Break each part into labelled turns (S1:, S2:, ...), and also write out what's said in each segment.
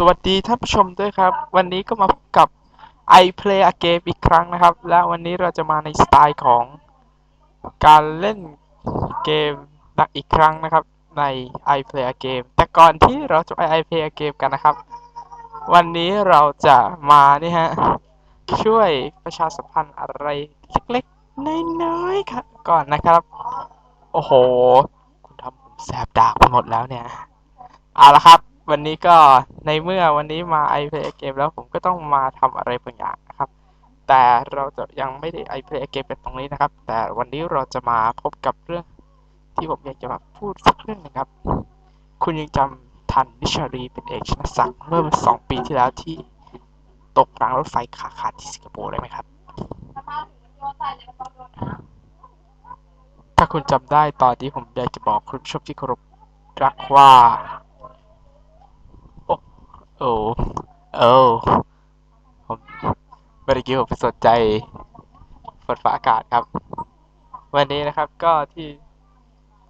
S1: สวัสดีท่านผู้ชมด้วยครับ วันนี้ก็มาพบกับ I Play a Game อีกครั้งนะครับ และวันนี้เราจะมาในสไตล์ของการเล่นเกมนักอีกครั้งนะครับ ใน I Play a Game แต่ก่อนที่เราจะไป I Play a Game กันนะครับ วันนี้เราจะมานี่ฮะช่วยประชาสัมพันธ์อะไรเล็กๆน้อยๆครับก่อนนะครับ โอ้โห คุณทำผมแสบดากไปหมดแล้วเนี่ยเอาละครับ วันนี้ก็ในเมื่อวันนี้มา i play a game แล้วผมก็ต้องมาทำอะไรบางอย่างนะครับ แต่เราจะยังไม่ได้ i play a game เป็นตรงนี้นะครับ แต่วันนี้เราจะมาพบกับเรื่องที่ผมอยากจะมาพูดสักเรื่องนึงครับ คุณยังจำทันนิชารีเป็นเอกชนศักดิ์เมื่อสองปีที่แล้วที่ตกรางรถไฟขาขาดที่สิงคโปร์ได้ไหมครับ ถ้าคุณจำได้ตอนที่ผมอยากจะบอกคุณผู้ชมที่เคารพรักว่า โอ้โอ้ผมเมื่อกี้ผมไปสนใจฝนฟ้าอากาศครับ วันนี้นะครับก็ที่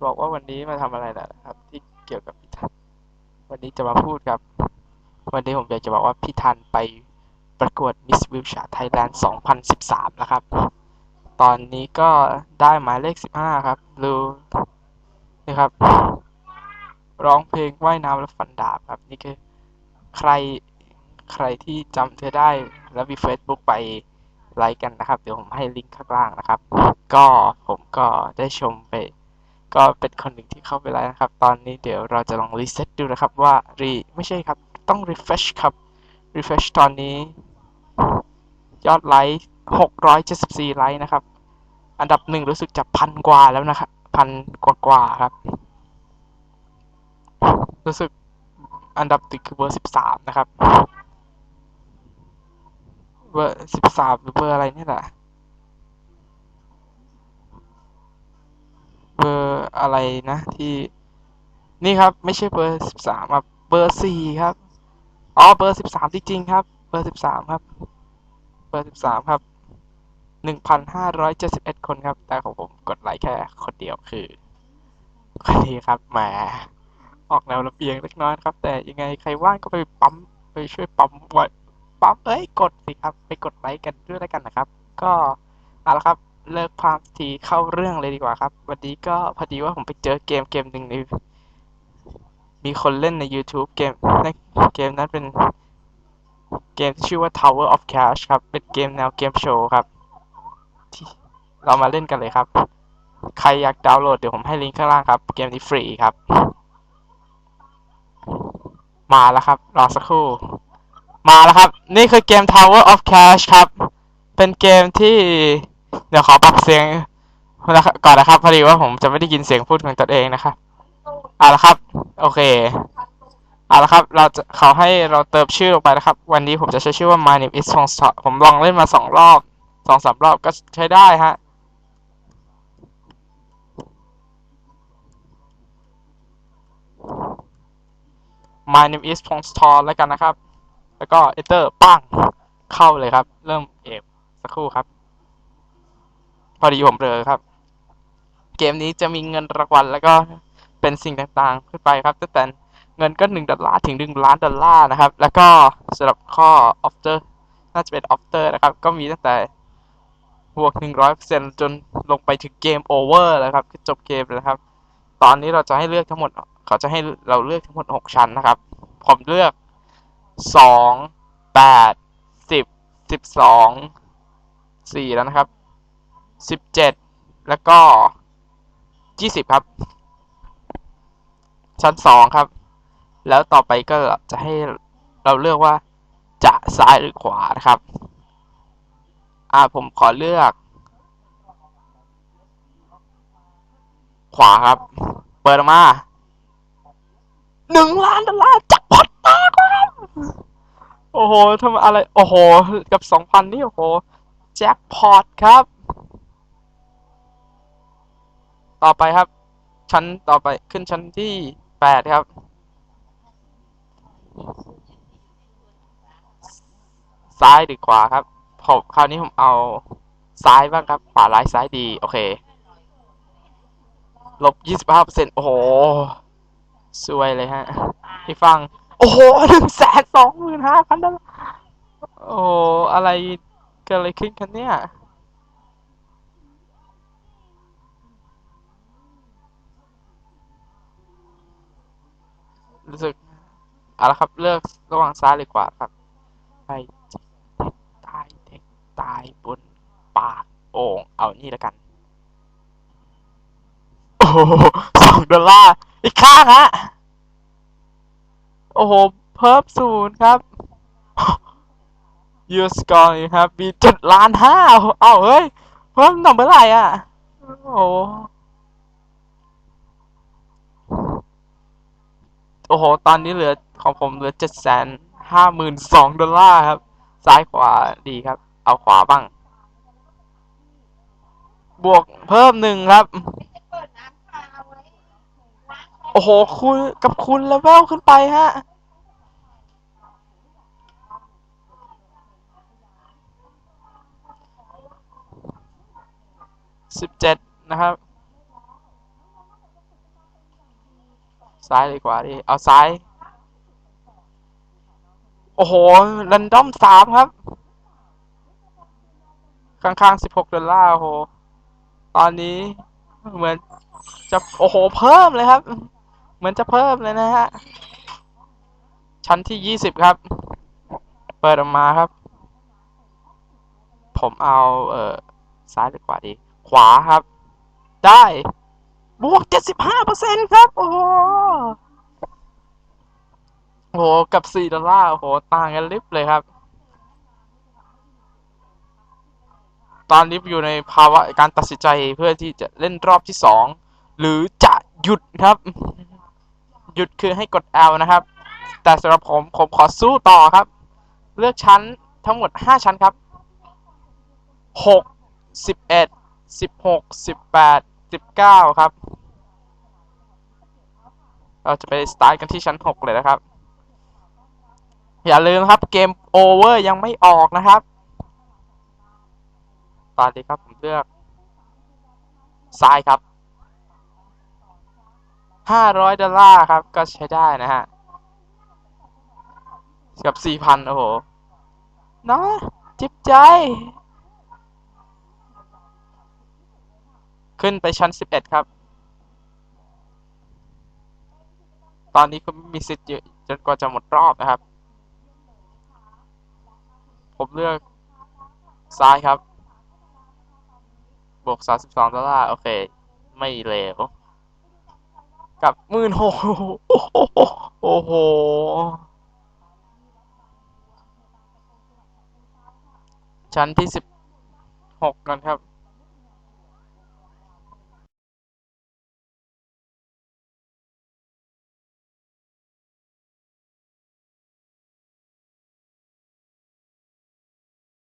S1: บอกว่าวันนี้มาทำอะไรนะครับ ที่เกี่ยวกับพี่ทันวันนี้จะมาพูดครับ วันนี้ผมอยากจะบอกว่าพี่ทันไปประกวด Miss w i l s h i r e Thailand 2013 นะครับ ตอนนี้ก็ได้หมายเลข 15 ครับ ดูนะครับ ร้องเพลงว่ายน้ำและฟันดาบครับ นี่คือ ใครใครที่จำเธอได้แล้วมี Facebook ไปไลค์กันนะครับ เดี๋ยวผมให้ลิงก์ข้างล่างนะครับ ก็ผมก็ได้ชมไป ก็เป็นคนหนึ่งที่เข้าไปไลค์นะครับ ตอนนี้เดี๋ยวเราจะลองรีเซ็ตดูนะครับว่ารีไม่ใช่ครับ ต้อง refresh ครับ refresh ตอนนี้ ยอดไลค์674 ไลค์นะครับ อันดับหนึ่งรู้สึกจะพันกว่าแล้วนะครับพันกว่ากว่าครับ รู้สึก อันดับติดคือเบอร์สิบสามนะครับ เบอร์สิบสามหรือเบอร์อะไรเนี่ยแหละ เบอร์อะไรนะที่ นี่ครับไม่ใช่เบอร์สิบสามครับเบอร์สี่ครับ อ๋อเบอร์สิบสามจริงๆครับ เบอร์สิบสามครับ เบอร์สิบสามครับหนึ่งพันห้าร้อยเจ็ดสิบเอ็ดคนครับ แต่ของผมกดไลค์แค่คนเดียวคือคนนี้ครับแหม ออกแนวระเบียงเล็กน้อยครับ แต่ยังไงใครว่างก็ไปปั๊มไปช่วยปั๊มไว้ปั๊มเอ้ยกดสิครับ ไปกดไลค์กันด้วยแล้วกันนะครับ ก็เอาละครับเลิกพามทีเข้าเรื่องเลยดีกว่าครับ วันนี้ก็พอดีว่าผมไปเจอเกมเกมหนึ่งในมีคนเล่นใน YouTube เกมในเกมนั้นเป็นเกมที่ชื่อว่า Tower of Cash ครับ เป็นเกมแนวเกมโชว์ครับที่เรามาเล่นกันเลยครับ ใครอยากดาวน์โหลดเดี๋ยวผมให้ลิงก์ข้างล่างครับ เกมนี้ฟรีครับ มาแล้วครับ รอสักครู่ มาแล้วครับ นี่คือเกม Tower of Cash ครับ เป็นเกมที่ เดี๋ยวขอปรับเสียงก่อนนะครับ พอดีว่าผมจะไม่ได้ยินเสียงพูดของตนเองนะครับเอาละครับ โอเคเอาละครับ เราจะเขาให้เราเติมชื่อลงไปนะครับ วันนี้ผมจะใช้ชื่อว่า My name is Song Star ผมลองเล่นมาสองรอบสองสามรอบก็ใช้ได้ฮะ My name is พงศธรแล้วกันนะครับ แล้วก็ enter ปั้งเข้าเลยครับ เริ่มเอฟสักครู่ครับ พอดีผมเบลอครับ เกมนี้จะมีเงินรางวัลแล้วก็เป็นสิ่งต่างๆ ขึ้นไปครับ ตั้งแต่เงินก็หนึ่งดอลลาร์ถึงหนึ่งล้านดอลลาร์นะครับ แล้วก็สำหรับข้อ after น่าจะเป็น after นะครับ ก็มีตั้งแต่บวกหนึ่งร้อยเปอร์เซ็นจนลงไปถึงเกมโอเวอร์แล้วครับ คือจบเกมแล้วครับ ตอนนี้เราจะให้เลือกทั้งหมด เขาจะให้เราเลือกทั้งหมดหกชั้นนะครับ ผมเลือกสองแปดสิบสิบสองสี่แล้วนะครับสิบเจ็ดแล้วก็ยี่สิบครับ ชั้นสองครับ แล้วต่อไปก็จะให้เราเลือกว่าจะซ้ายหรือขวานะครับ อ่าผมขอเลือก ขวาครับ เปิดมา หนึ่งล้านดอลลาร์จักพอตแตกครับโอ้โหทำอะไร โอ้โห กับสองพันนี่ โอ้โห แจ็คพอตครับ ต่อไปครับ ชั้นต่อไปขึ้นชั้นที่แปดครับ ซ้ายหรือขวาครับผมคราวนี้ผมเอาซ้ายบ้างครับ ขวาร้ายซ้ายดี โอเค ลบยี่สิบห้าเปอร์เซ็นต์โอ้โห สวยเลยฮะพี่ฟัง โอ้โหหนึ่งแสนสองหมื่นห้าพันดอลลาร์โอ้โหอะไรเกิดอะไรขึ้นกันเนี่ยรู้สึกเอาละครับเลือกระหว่างซ้ายหรือขวาครับ ไปตายเด็กตายบนปากโอ่งเอานี่ล้วกัน โอ้โหสองดอลลาร์ อีกข้างฮะ โอ้โห เพิ่มศูนย์ครับ ยูสกอร์ครับ มีเจ็ดล้านห้าเอ้าเฮ้ย เพิ่มหน่อเมื่อไหร่อะ โอ้โหโอ้โห ตอนนี้เหลือของผมเหลือเจ็ดแสนห้าหมื่นสองดอลลาร์ครับ ซ้ายขวาดีครับ เอาขวาบ้าง บวกเพิ่มหนึ่งครับ
S2: เปิดน้ำคาไว้
S1: โอ้โห คุณกับคุณเลเวลขึ้นไปฮะ สิบเจ็ดนะครับ ซ้ายดีกว่าดิ เอาซ้าย โอ้โห รันดอมสามครับ ข้างๆสิบหกดอลลาร์โอ้โห ตอนนี้เหมือนจะโอ้โห เพิ่มเลยครับ เหมือนจะเพิ่มเลยนะฮะ ชั้นที่ยี่สิบครับ เปิดออกมาครับ ผมเอา เอ่อ ซ้ายหรือขวาดี ขวาครับ ได้ บวกเจ็ดสิบห้าเปอร์เซ็นครับ โอ้โหโอ้โห กับสี่ดอลลาร์ โอ้โห ต่างกันลิบเลยครับ ตอนนี้อยู่ในภาวะการตัดสินใจเพื่อที่จะเล่นรอบที่สอง หรือจะหยุดครับ หยุดคือให้กด L นะครับ แต่สำหรับผมผมขอสู้ต่อครับ เลือกชั้นทั้งหมด 5 ชั้นครับ 6 11 16 18 19 ครับ เราจะไปสตาร์ทกันที่ชั้น 6 เลยนะครับ อย่าลืมครับเกมโอเวอร์ยังไม่ออกนะครับตอนนี้ครับผมเลือกซ้ายครับ ห้าร้อยดอลลาร์ครับ ก็ใช้ได้นะฮะ กับสี่พันโอ้โหเนาะจิบใจ ขึ้นไปชั้นสิบเอ็ดครับ ตอนนี้ก็มีสิทธิ์เยอะจนกว่าจะหมดรอบนะครับ ผมเลือกซ้ายครับ บวกสามสิบสองดอลลาร์ โอเค ไม่เลว กับมื่นหกโอ้โห ชั้นที่สิบหกกันครับ